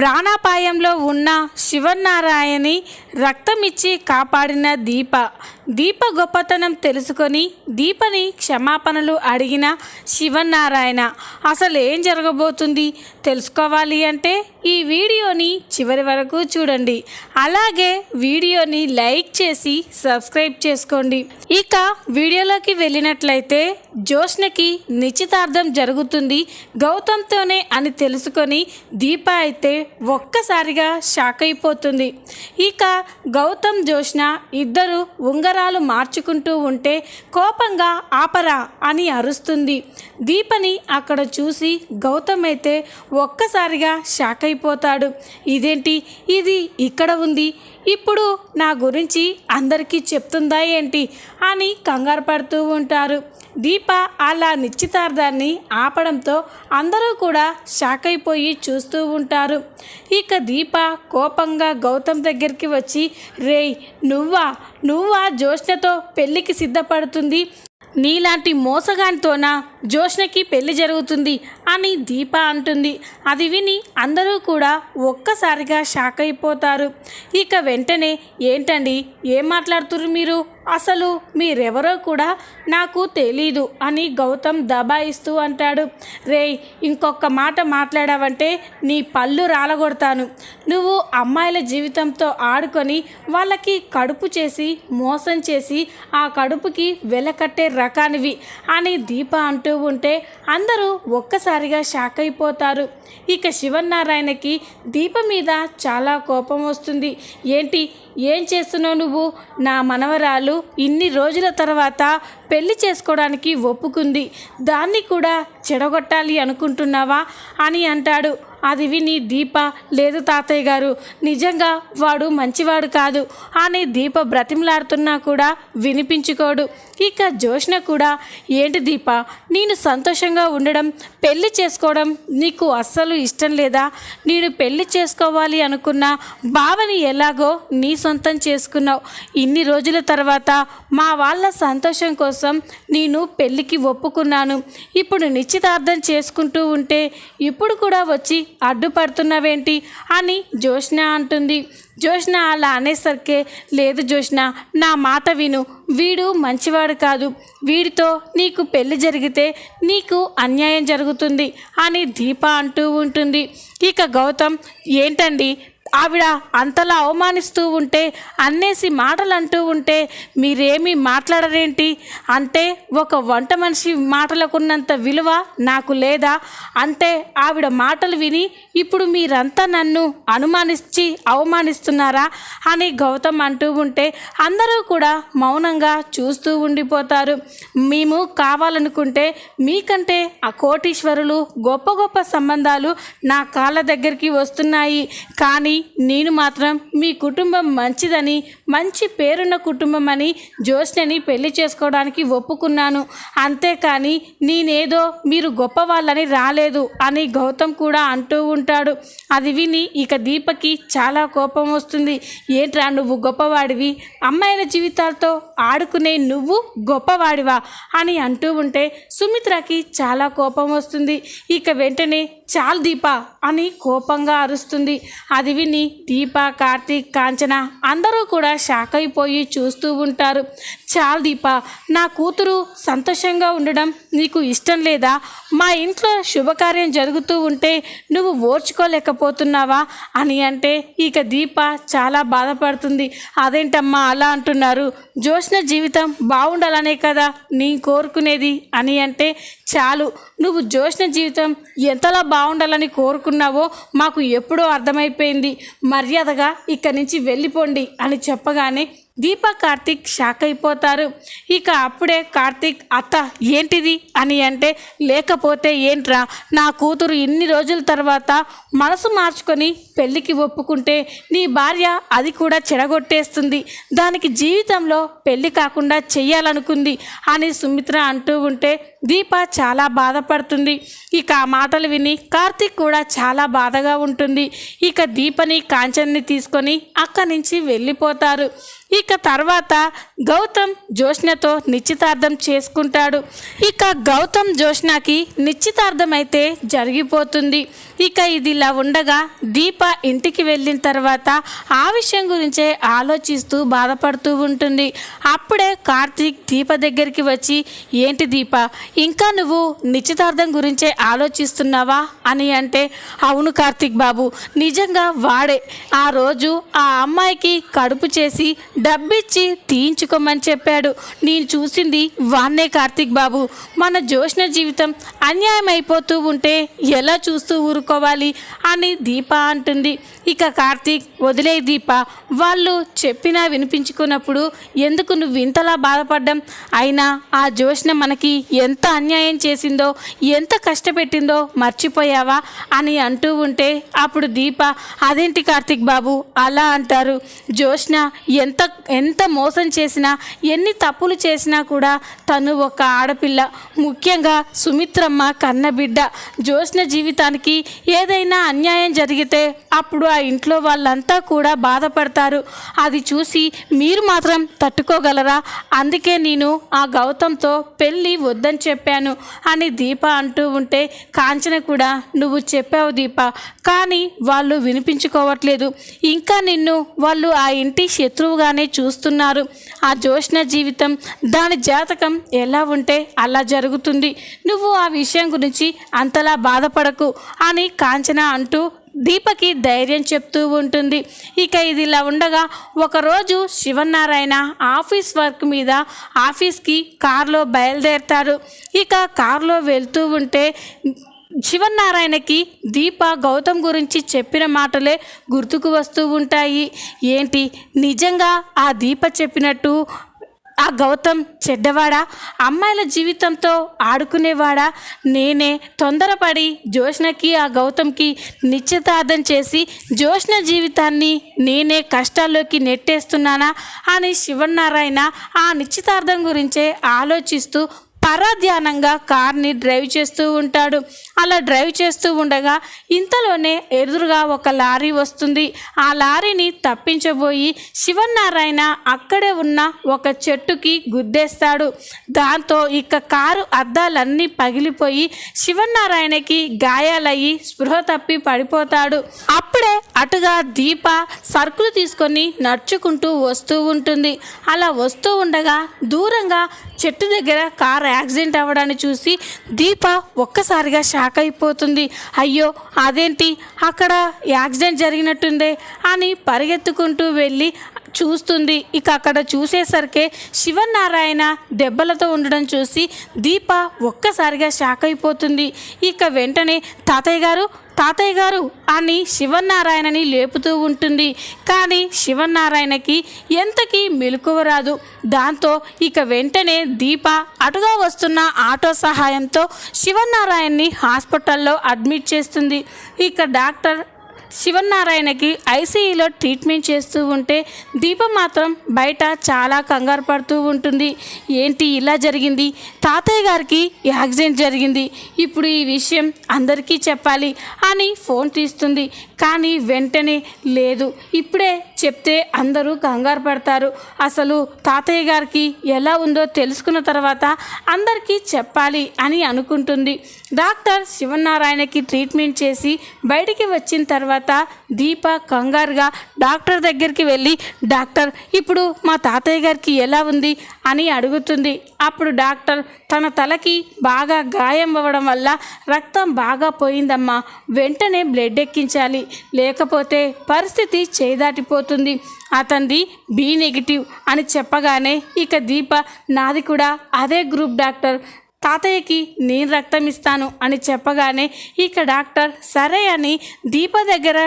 ప్రాణాపాయంలో ఉన్న శివనారాయణి రక్తం ఇచ్చి కాపాడిన దీప. దీప గొప్పతనం తెలుసుకొని దీపని క్షమాపణలు అడిగిన శివనారాయణ అసలు ఏం జరగబోతుంది? తెలుసుకోవాలి అంటే ఈ వీడియోని చివరి వరకు చూడండి. అలాగే వీడియోని లైక్ చేసి సబ్స్క్రైబ్ చేసుకోండి. ఇక వీడియోలోకి వెళ్ళినట్లయితే జోష్నకి నిశ్చితార్థం జరుగుతుంది గౌతమ్తోనే అని తెలుసుకొని దీప అయితే ఒక్కసారిగా షాక్ అయిపోతుంది. ఇక గౌతమ్ జోష్న ఇద్దరు ఉంగరాలు మార్చుకుంటూ ఉంటే కోపంగా ఆపరా అని అరుస్తుంది. దీపని అక్కడ చూసి గౌతమ్ అయితే ఒక్కసారిగా షాక్ అయిపోతాడు. ఇదేంటి? ఇది ఇక్కడ ఉంది. ఇప్పుడు నా గురించి అందరికీ చెప్తుందా ఏంటి అని కంగారు పడుతూ ఉంటారు. దీప అలా నిశ్చితార్థాన్ని ఆపడంతో అందరూ కూడా షాక్ అయిపోయి చూస్తూ ఉంటారు. ఇక దీప కోపంగా గౌతమ్ దగ్గరికి వచ్చి రేయ్ నువ్వా? నువ్వా జ్యోష్ణతో పెళ్ళికి సిద్ధపడుతుంది? నీలాంటి మోసగానితోన జోష్నకి పెళ్ళి జరుగుతుంది అని దీప అంటుంది. అది విని అందరూ కూడా ఒక్కసారిగా షాక్ అయిపోతారు. ఇక వెంటనే ఏంటండి? ఏం మాట్లాడుతున్నారు మీరు? అసలు మీరెవరో కూడా నాకు తెలీదు అని గౌతమ్ దబాయిస్తూ అంటాడు. రేయ్ ఇంకొక మాట మాట్లాడావంటే నీ పళ్ళు రాలగొడతాను. నువ్వు అమ్మాయిల జీవితంతో ఆడుకొని వాళ్ళకి కడుపు చేసి మోసం చేసి ఆ కడుపుకి వెలకట్టే రకానివి అని దీప అంటూ ఉంటే అందరూ ఒక్కసారిగా షాక్ అయిపోతారు. ఇక శివనారాయణకి దీప మీద చాలా కోపం వస్తుంది. ఏంటి? ఏం చేస్తున్నావు నువ్వు? నా మనవరాలు ఇన్ని రోజుల తర్వాత పెళ్ళి చేసుకోవడానికి ఒప్పుకుంది. దాన్ని కూడా చెడగొట్టాలి అనుకుంటున్నావా? అని అంటాడు. అది విని దీప లేదు తాతయ్య గారు నిజంగా వాడు మంచివాడు కాదు అని దీప బ్రతిమలాడుతున్నా కూడా వినిపించుకోడు. ఇక జోష్న కూడా ఏంటి దీప నేను సంతోషంగా ఉండడం పెళ్ళి చేసుకోవడం నీకు అస్సలు ఇష్టం లేదా? నేను పెళ్ళి చేసుకోవాలి అనుకున్న బావని ఎలాగో నీ సొంతం చేసుకున్నావు. ఇన్ని రోజుల తర్వాత మా వాళ్ళ సంతోషం కోసం కోసం నేను పెళ్ళికి ఒప్పుకున్నాను. ఇప్పుడు నిశ్చితార్థం చేసుకుంటూ ఉంటే ఇప్పుడు కూడా వచ్చి అడ్డుపడుతున్నావేంటి అని జోష్న అంటుంది. జోష్న అలా అనేసరికే లేదు జోష్న నా మాట విను. వీడు మంచివాడు కాదు. వీడితో నీకు పెళ్ళి జరిగితే నీకు అన్యాయం జరుగుతుంది అని దీప అంటూ ఉంటుంది. ఇక గౌతమ్ ఏంటండి ఆవిడ అంతలా అవమానిస్తూ ఉంటే అన్నేసి మాటలు అంటూ ఉంటే మీరేమీ మాట్లాడరేంటి? అంటే ఒక వంట మనిషి మాటలకున్నంత విలువ నాకు లేదా? అంటే ఆవిడ మాటలు విని ఇప్పుడు మీరంతా నన్ను అనుమానించి అవమానిస్తున్నారా అని గౌతమ్ అంటూ ఉంటే అందరూ కూడా మౌనంగా చూస్తూ ఉండిపోతారు. మేము కావాలనుకుంటే మీకంటే ఆ కోటీశ్వరులు గొప్ప గొప్ప సంబంధాలు నా కాళ్ళ దగ్గరికి వస్తున్నాయి. కానీ నేను మాత్రం మీ కుటుంబం మంచిదని మంచి పేరున్న కుటుంబం అని జ్యోష్ణని పెళ్ళి చేసుకోవడానికి ఒప్పుకున్నాను. అంతేకాని నేనేదో మీరు గొప్పవాళ్ళని రాలేదు అని గౌతమ్ కూడా అంటూ ఉంటాడు. అది విని ఇక దీపకి చాలా కోపం వస్తుంది. ఏంట్రా నువ్వు గొప్పవాడివి? అమ్మాయిల జీవితాలతో ఆడుకునే నువ్వు గొప్పవాడివా? అని అంటూ ఉంటే సుమిత్రకి చాలా కోపం వస్తుంది. ఇక వెంటనే చాలు దీప అని కోపంగా అరుస్తుంది. అది విని దీప కార్తీక్ కాంచన అందరూ కూడా షాక్ అయిపోయి చూస్తూ ఉంటారు. చాలు దీప నా కూతురు సంతోషంగా ఉండడం నీకు ఇష్టం లేదా? మా ఇంట్లో శుభకార్యం జరుగుతూ ఉంటే నువ్వు ఓర్చుకోలేకపోతున్నావా? అని అంటే ఇక దీప చాలా బాధపడుతుంది. అదేంటమ్మా అలా అంటున్నారు? జోష్న జీవితం బాగుండాలనే కదా నేను కోరుకునేది? అని అంటే చాలు. నువ్వు జోష్న జీవితం ఎంతలా బాగుండాలని కోరుకున్నావో మాకు ఎప్పుడో అర్థమైపోయింది. మర్యాదగా ఇక్కడి నుంచి వెళ్ళిపోండి అని చెప్పగానే దీప కార్తీక్ షాక్ అయిపోతారు. ఇక అప్పుడే కార్తీక్ అత్త ఏంటిది? అని అంటే లేకపోతే ఏంట్రా? నా కూతురు ఇన్ని రోజుల తర్వాత మనసు మార్చుకొని పెళ్ళికి ఒప్పుకుంటే నీ భార్య అది కూడా చెడగొట్టేస్తుంది. దానికి జీవితంలో పెళ్ళి కాకుండా చెయ్యాలనుకుంది అని సుమిత్ర అంటూ ఉంటే దీప చాలా బాధపడుతుంది. ఇక ఆ మాటలు విని కార్తీక్ కూడా చాలా బాధగా ఉంటుంది. ఇక దీపని కాంచన్ని తీసుకొని అక్కడి నుంచి వెళ్ళిపోతారు. ఇక తర్వాత గౌతమ్ జోష్నతో నిశ్చితార్థం చేసుకుంటాడు. ఇక గౌతమ్ జోష్నకి నిశ్చితార్థం అయితే జరిగిపోతుంది. ఇక ఇది ఇలా ఉండగా దీప ఇంటికి వెళ్ళిన తర్వాత ఆ విషయం గురించే ఆలోచిస్తూ బాధపడుతూ ఉంటుంది. అప్పుడే కార్తీక్ దీప దగ్గరికి వచ్చి ఏంటి దీప ఇంకా నువ్వు నిశ్చితార్థం గురించే ఆలోచిస్తున్నావా? అని అంటే అవును కార్తీక్ బాబు నిజంగా వాడే. ఆ రోజు ఆ అమ్మాయికి కడుపు చేసి డబ్బిచ్చి తీయించుకోమని చెప్పాడు. నేను చూసింది వాన్నే కార్తీక్ బాబు. మన జోష్న జీవితం అన్యాయం అయిపోతూ ఉంటే ఎలా చూస్తూ ఊరుకోవాలి అని దీప అంటుంది. ఇక కార్తీక్ వదిలే దీప వాళ్ళు చెప్పినా వినిపించుకున్నప్పుడు ఎందుకు నువ్వు ఇంతలా బాధపడ్డం? అయినా ఆ జోష్న మనకి ఎంత అన్యాయం చేసిందో ఎంత కష్టపెట్టిందో మర్చిపోయావా? అని అంటూ ఉంటే అప్పుడు దీప అదేంటి కార్తీక్ బాబు అలా అంటారు. జోష్న ఎంత ఎంత మోసం చేసినా ఎన్ని తప్పులు చేసినా కూడా తను ఒక ఆడపిల్ల. ముఖ్యంగా సుమిత్రమ్మ కన్నబిడ్డ. జోష్న జీవితానికి ఏదైనా అన్యాయం జరిగితే అప్పుడు ఆ ఇంట్లో వాళ్ళంతా కూడా బాధపడతారు. అది చూసి మీరు మాత్రం తట్టుకోగలరా? అందుకే నేను ఆ గౌతంతో పెళ్ళి వద్దని చెప్పాను అని దీప అంటూ ఉంటే కాంచన కూడా నువ్వు చెప్పావు దీప. కానీ వాళ్ళు వినిపించుకోవట్లేదు. ఇంకా నిన్ను వాళ్ళు ఆ ఇంటి శత్రువుగానే చూస్తున్నారు. ఆ జోష్న జీవితం దాని జాతకం ఎలా ఉంటే అలా జరుగుతుంది. నువ్వు ఆ విషయం గురించి అంతలా బాధపడకు అని కాంచన అంటూ దీపకి ధైర్యం చెప్తూ ఉంటుంది. ఇక ఇది ఇలా ఉండగా ఒకరోజు శివనారాయణ ఆఫీస్ వర్క్ మీద ఆఫీస్కి కారులో బయలుదేరతారు. ఇక కారులో వెళ్తూ ఉంటే శివనారాయణకి దీప గౌతమ్ గురించి చెప్పిన మాటలే గుర్తుకు వస్తూ ఉంటాయి. ఏంటి? నిజంగా ఆ దీప చెప్పినట్టు ఆ గౌతమ్ చెడ్డవాడా? అమ్మాయిల జీవితంతో ఆడుకునేవాడా? నేనే తొందరపడి జోష్నకి ఆ గౌతమ్కి నిశ్చితార్థం చేసి జోష్న జీవితాన్ని నేనే కష్టాల్లోకి నెట్టేస్తున్నానా అని శివనారాయణ ఆ నిశ్చితార్థం గురించే ఆలోచిస్తూ పరధ్యానంగా కార్ని డ్రైవ్ చేస్తూ ఉంటాడు. అలా డ్రైవ్ చేస్తూ ఉండగా ఇంతలోనే ఎదురుగా ఒక లారీ వస్తుంది. ఆ లారీని తప్పించబోయి శివనారాయణ అక్కడే ఉన్న ఒక చెట్టుకి గుద్దేస్తాడు. దాంతో ఇక కారు అద్దాలన్నీ పగిలిపోయి శివనారాయణకి గాయాలయ్యి స్పృహ తప్పి పడిపోతాడు. అప్పుడే అటుగా దీప సరుకులు తీసుకొని నడుచుకుంటూ వస్తూ ఉంటుంది. అలా వస్తూ ఉండగా దూరంగా చెట్టు దగ్గర కార్ యాక్సిడెంట్ అవ్వడాన్ని చూసి దీప ఒక్కసారిగా షాక్ అయిపోతుంది. అయ్యో అదేంటి? అక్కడ యాక్సిడెంట్ జరిగినట్టుందే అని పరిగెత్తుకుంటూ వెళ్ళి చూస్తుంది. ఇక అక్కడ చూసేసరికి శివనారాయణ దెబ్బలతో ఉండడం చూసి దీప ఒక్కసారిగా షాక్ అయిపోతుంది. ఇక వెంటనే తాతయ్య గారు తాతయ్య గారు అని శివనారాయణని లేపుతూ ఉంటుంది. కానీ శివనారాయణకి ఎంతకీ మెలకువ రాదు. దాంతో ఇక వెంటనే దీప అటుగా వస్తున్న ఆటో సహాయంతో శివనారాయణని హాస్పిటల్లో అడ్మిట్ చేస్తుంది. ఇక డాక్టర్ శివనారాయణకి ఐసీయూలో ట్రీట్మెంట్ చేస్తూ ఉంటే దీప మాత్రం బయట చాలా కంగారు పడుతూ ఉంటుంది. ఏంటి ఇలా జరిగింది? తాతయ్య గారికి యాక్సిడెంట్ జరిగింది. ఇప్పుడు ఈ విషయం అందరికీ చెప్పాలి అని ఫోన్ తీస్తుంది. కానీ వెంటనే లేదు. ఇప్పుడే చెప్తే అందరూ కంగారు పడతారు. అసలు తాతయ్య గారికి ఎలా ఉందో తెలుసుకున్న తర్వాత అందరికీ చెప్పాలి అని అనుకుంటుంది. డాక్టర్ శివనారాయణకి ట్రీట్మెంట్ చేసి బయటికి వచ్చిన తర్వాత దీప కంగారుగా డాక్టర్ దగ్గరికి వెళ్ళి డాక్టర్ ఇప్పుడు మా తాతయ్య గారికి ఎలా ఉంది? అని అడుగుతుంది. అప్పుడు డాక్టర్ తన తలకి బాగా గాయం అవ్వడం వల్ల రక్తం బాగా పోయిందమ్మా. వెంటనే బ్లడ్ ఎక్కించాలి. లేకపోతే పరిస్థితి చేదాటిపోతుంది. అతనిది బి నెగిటివ్ అని చెప్పగానే ఇక దీప నాది కూడా అదే గ్రూప్ డాక్టర్. తాతయ్యకి నేను రక్తం ఇస్తాను అని చెప్పగానే ఇక డాక్టర్ సరే అని దీప దగ్గర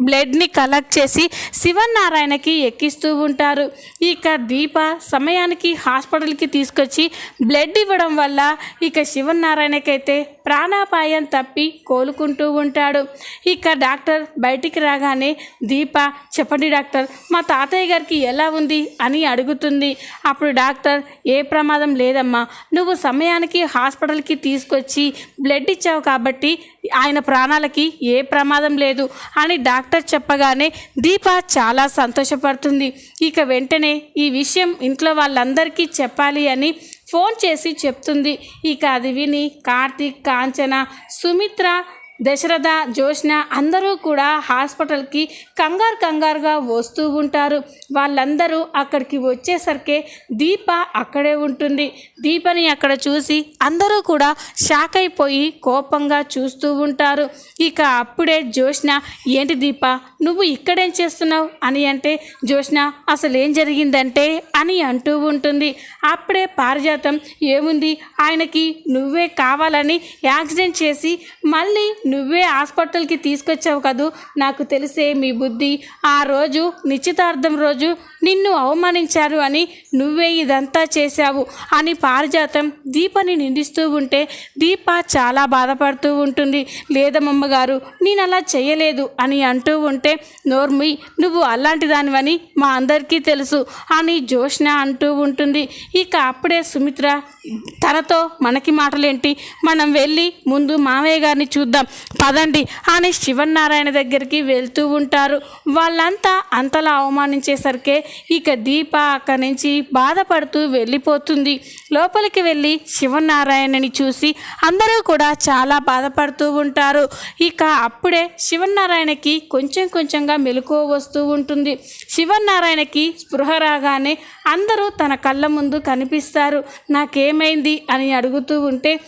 బ్లడ్ని కలెక్ట్ చేసి శివనారాయణకి ఎక్కిస్తూ ఉంటారు. ఇక దీప సమయానికి హాస్పిటల్కి తీసుకొచ్చి బ్లడ్ ఇవ్వడం వల్ల ఇక శివనారాయణకైతే ప్రాణాపాయం తప్పి కోలుకుంటూ ఉంటాడు. ఇక డాక్టర్ బయటికి రాగానే దీప చెప్పండి డాక్టర్ మా తాతయ్య గారికి ఎలా ఉంది? అని అడుగుతుంది. అప్పుడు డాక్టర్ ఏ ప్రమాదం లేదమ్మా నువ్వు సమయానికి హాస్పిటల్కి తీసుకొచ్చి బ్లడ్ ఇచ్చావు కాబట్టి ఆయన ప్రాణాలకి ఏ ప్రమాదం లేదు అని డాక్టర్ చెప్పగానే దీప చాలా సంతోషపడుతుంది. ఇక వెంటనే ఈ విషయం ఇంట్లో వాళ్ళందరికీ చెప్పాలి అని ఫోన్ చేసి చెప్తుంది. ఇక అది విని కార్తీక్ కాంచన సుమిత్ర దశరథ జోష్న అందరూ కూడా హాస్పిటల్కి కంగారు కంగారుగా వస్తూ ఉంటారు. వాళ్ళందరూ అక్కడికి వచ్చేసరికి దీప అక్కడే ఉంటుంది. దీపని అక్కడ చూసి అందరూ కూడా షాక్ అయిపోయి కోపంగా చూస్తూ ఉంటారు. ఇక అప్పుడే జోష్న ఏంటి దీప నువ్వు ఇక్కడేం చేస్తున్నావు? అని అంటే జోష్న అసలు ఏం జరిగిందంటే? అని అంటూ ఉంటుంది. అప్పుడే పారిజాతం ఏముంది? ఆయనకి నువ్వే కావాలని యాక్సిడెంట్ చేసి మళ్ళీ నువ్వే హాస్పిటల్కి తీసుకొచ్చావు కదూ? నాకు తెలిసే మీ బుద్ధి. ఆ రోజు నిశ్చితార్థం రోజు నిన్ను అవమానించారు అని నువ్వే ఇదంతా చేశావు అని పారిజాతం దీపని నిందిస్తూ ఉంటే దీప చాలా బాధపడుతూ ఉంటుంది. లేదమ్మమ్మ గారు నేను అలా చేయలేదు అని అంటూ ఉంటే నోర్మి నువ్వు అలాంటి దానివని మా అందరికీ తెలుసు అని జోష్న అంటూ ఉంటుంది. ఇక అప్పుడే సుమిత్ర తనతో మనకి మాటలేంటి? మనం వెళ్ళి ముందు మామయ్య గారిని చూద్దాం పదండి అని శివనారాయణ దగ్గరికి వెళ్తూ ఉంటారు. వాళ్ళంతా అంతలా అవమానించేసరికి ఇక దీప అక్కడి నుంచి బాధపడుతూ వెళ్ళిపోతుంది. లోపలికి వెళ్ళి శివనారాయణని చూసి అందరూ కూడా చాలా బాధపడుతూ ఉంటారు. ఇక అప్పుడే శివనారాయణకి కొంచెం కొంచెంగా మెలకువ వస్తూ ఉంటుంది. శివనారాయణకి స్పృహ రాగానే అందరూ తన కళ్ళ ముందు కనిపిస్తారు. నాకేమైంది? అని అడుగుతూ ఉంటే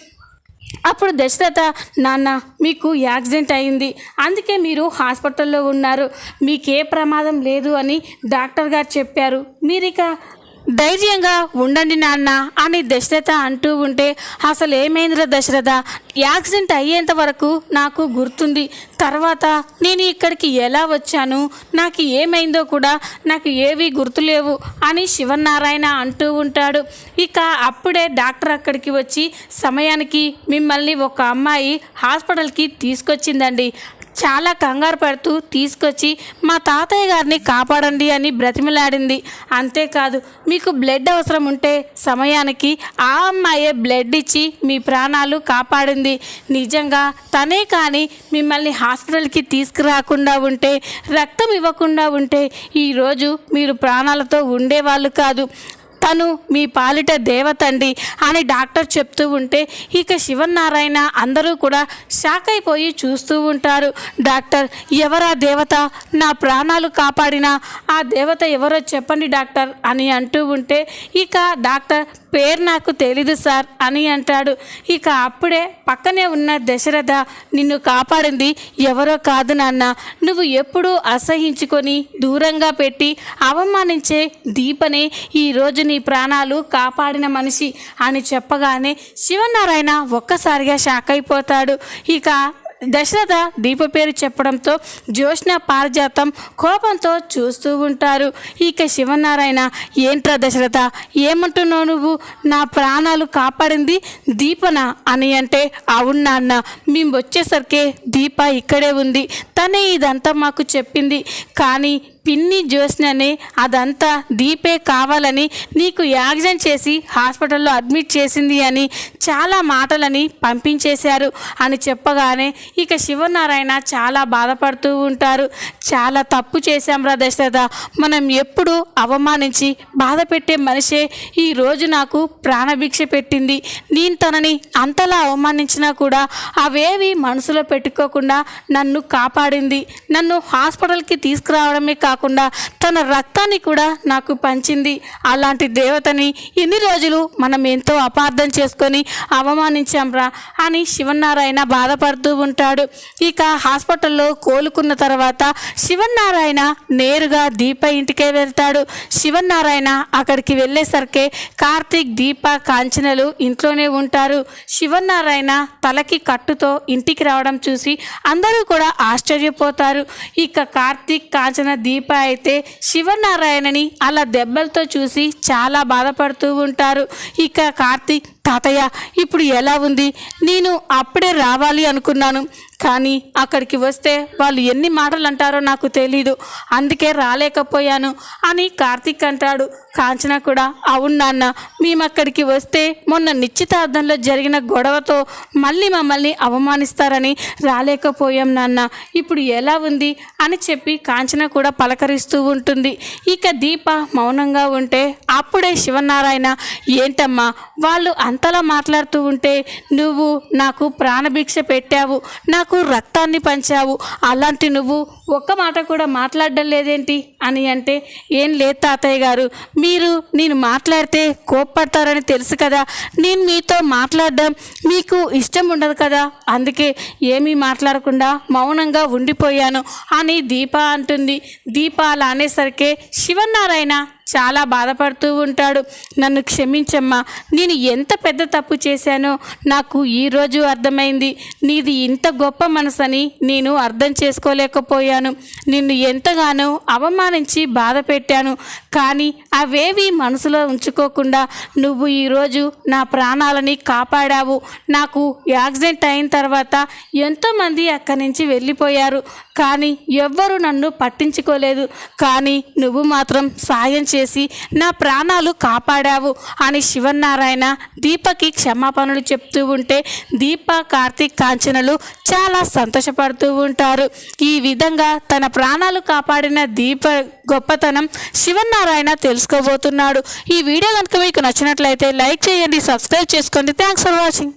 అప్పుడు దశరథ నాన్న మీకు యాక్సిడెంట్ అయింది. అందుకే మీరు హాస్పిటల్లో ఉన్నారు. మీకే ప్రమాదం లేదు అని డాక్టర్ గారు చెప్పారు. మీరిక ధైర్యంగా ఉండండి నాన్న అని దశరథ అంటూ ఉంటే అసలు ఏమైందిరా దశరథ? యాక్సిడెంట్ అయ్యేంత వరకు నాకు గుర్తుంది. తర్వాత నేను ఇక్కడికి ఎలా వచ్చాను? నాకు ఏమైందో కూడా నాకు ఏవి గుర్తులేవు అని శివనారాయణ అంటూ ఉంటాడు. ఇక అప్పుడే డాక్టర్ అక్కడికి వచ్చి సమయానికి మిమ్మల్ని ఒక అమ్మాయి హాస్పిటల్కి తీసుకొచ్చిందండి. చాలా కంగారు పడుతూ తీసుకొచ్చి మా తాతయ్య గారిని కాపాడండి అని బ్రతిమలాడింది. అంతేకాదు మీకు బ్లడ్ అవసరం ఉంటే సమయానికి ఆ అమ్మాయే బ్లడ్ ఇచ్చి మీ ప్రాణాలు కాపాడింది. నిజంగా తనే కానీ మిమ్మల్ని హాస్పిటల్కి తీసుకురాకుండా ఉంటే రక్తం ఇవ్వకుండా ఉంటే ఈరోజు మీరు ప్రాణాలతో ఉండేవాళ్ళు కాదు. తను మీ పాలిట దేవతండి అని డాక్టర్ చెప్తూ ఉంటే ఇక శివనారాయణ అందరూ కూడా షాక్ అయిపోయి చూస్తూ ఉంటారు. డాక్టర్ ఎవరా దేవత? నా ప్రాణాలు కాపాడిన ఆ దేవత ఎవరో చెప్పండి డాక్టర్ అని అంటూ ఉంటే ఇక డాక్టర్ పేరు నాకు తెలీదు సార్ అని అంటాడు. ఇక అప్పుడే పక్కనే ఉన్న దశరథ నిన్ను కాపాడింది ఎవరో కాదు నాన్న. నువ్వు ఎప్పుడూ అసహించుకొని దూరంగా పెట్టి అవమానించే దీపనే ఈరోజు నీ ప్రాణాలు కాపాడిన మనిషి అని చెప్పగానే శివనారాయణ ఒక్కసారిగా షాక్ అయిపోతాడు. ఇక దశరథ దీప పేరు చెప్పడంతో జ్యోష్ణ పారిజాతం కోపంతో చూస్తూ ఉంటారు. ఇక శివనారాయణ ఏంట్రా దశరథ ఏమంటున్నావు నువ్వు? నా ప్రాణాలు కాపాడింది దీపన? అని అంటే అవును నాన్న మేము వచ్చేసరికి దీప ఇక్కడే ఉంది. తనే ఇదంతా మాకు చెప్పింది. కానీ పిన్ని జ్యోత్స్నని అదంతా దీపే కావాలని నీకు యాక్సిడెంట్ చేసి హాస్పిటల్లో అడ్మిట్ చేసింది అని చాలా మాటలని పంపించేశారు అని చెప్పగానే ఇక శివనారాయణ చాలా బాధపడుతూ ఉంటారు. చాలా తప్పు చేశాంరా దశరథ మనం ఎప్పుడు అవమానించి బాధ పెట్టే మనిషే ఈరోజు నాకు ప్రాణభిక్ష పెట్టింది. నేను తనని అంతలా అవమానించినా కూడా అవేవి మనసులో పెట్టుకోకుండా నన్ను కాపాడింది. నన్ను హాస్పిటల్కి తీసుకురావడమే కాదు కాకుండా తన రక్తాన్ని కూడా నాకు పంచింది. అలాంటి దేవతని ఇన్ని రోజులు మనం ఎంతో అపార్థం చేసుకొని అవమానించాంరా అని శివనారాయణ బాధపడుతూ ఉంటాడు. ఇక హాస్పిటల్లో కోలుకున్న తర్వాత శివనారాయణ నేరుగా దీప ఇంటికే వెళ్తాడు. శివనారాయణ అక్కడికి వెళ్ళేసరికి కార్తీక్ దీప కాంచనలు ఇంట్లోనే ఉంటారు. శివనారాయణ తలకి కట్టుతో ఇంటికి రావడం చూసి అందరూ కూడా ఆశ్చర్యపోతారు. ఇక కార్తీక్ కాంచన దీప అయితే శివనారాయణని అలా దెబ్బలతో చూసి చాలా బాధపడుతూ ఉంటారు. ఇక కార్తీక్ తాతయ్య ఇప్పుడు ఎలా ఉంది? నేను అప్పుడే రావాలి అనుకున్నాను. కానీ అక్కడికి వస్తే వాళ్ళు ఎన్ని మాటలు అంటారో నాకు తెలీదు. అందుకే రాలేకపోయాను అని కార్తీక్ అంటాడు. కాంచన కూడా అవును నాన్న మేము అక్కడికి వస్తే మొన్న నిశ్చితార్థంలో జరిగిన గొడవతో మళ్ళీ మమ్మల్ని అవమానిస్తారని రాలేకపోయాం నాన్న. ఇప్పుడు ఎలా ఉంది? అని చెప్పి కాంచన కూడా పలకరిస్తూ ఉంటుంది. ఇక దీప మౌనంగా ఉంటే అప్పుడే శివనారాయణ ఏంటమ్మా వాళ్ళు అంతలా మాట్లాడుతూ ఉంటే నువ్వు నాకు ప్రాణభిక్ష పెట్టావు నాకు రక్తాన్ని పంచావు అలాంటి నువ్వు ఒక్క మాట కూడా మాట్లాడడం లేదేంటి? అని అంటే ఏం లేదు తాతయ్య గారు. మీరు నేను మాట్లాడితే కోప్పడతారని తెలుసు కదా. నేను మీతో మాట్లాడడం మీకు ఇష్టం ఉండదు కదా. అందుకే ఏమీ మాట్లాడకుండా మౌనంగా ఉండిపోయాను అని దీప అంటుంది. దీప అలా అనేసరికి శివనారాయణ చాలా బాధపడుతూ ఉంటాడు. నన్ను క్షమించమ్మా. నేను ఎంత పెద్ద తప్పు చేశానో నాకు ఈరోజు అర్థమైంది. నీది ఇంత గొప్ప మనసని నేను అర్థం చేసుకోలేకపోయాను. నిన్ను ఎంతగానో అవమానించి బాధ పెట్టాను. కానీ అవేవి మనసులో ఉంచుకోకుండా నువ్వు ఈరోజు నా ప్రాణాలని కాపాడావు. నాకు యాక్సిడెంట్ అయిన తర్వాత ఎంతోమంది అక్కడి నుంచి వెళ్ళిపోయారు. కానీ ఎవ్వరు నన్ను పట్టించుకోలేదు. కానీ నువ్వు మాత్రం సాయం చేసి నా ప్రాణాలు కాపాడావు అని శివనారాయణ దీపకి క్షమాపణలు చెప్తూ ఉంటే దీప కార్తీక్ కాంచనలు చాలా సంతోషపడుతూ ఉంటారు. ఈ విధంగా తన ప్రాణాలు కాపాడిన దీప గొప్పతనం శివనారాయణ తెలుసుకోబోతున్నాడు. ఈ వీడియో కనుక మీకు నచ్చినట్లయితే లైక్ చేయండి సబ్స్క్రైబ్ చేసుకోండి. Thanks for watching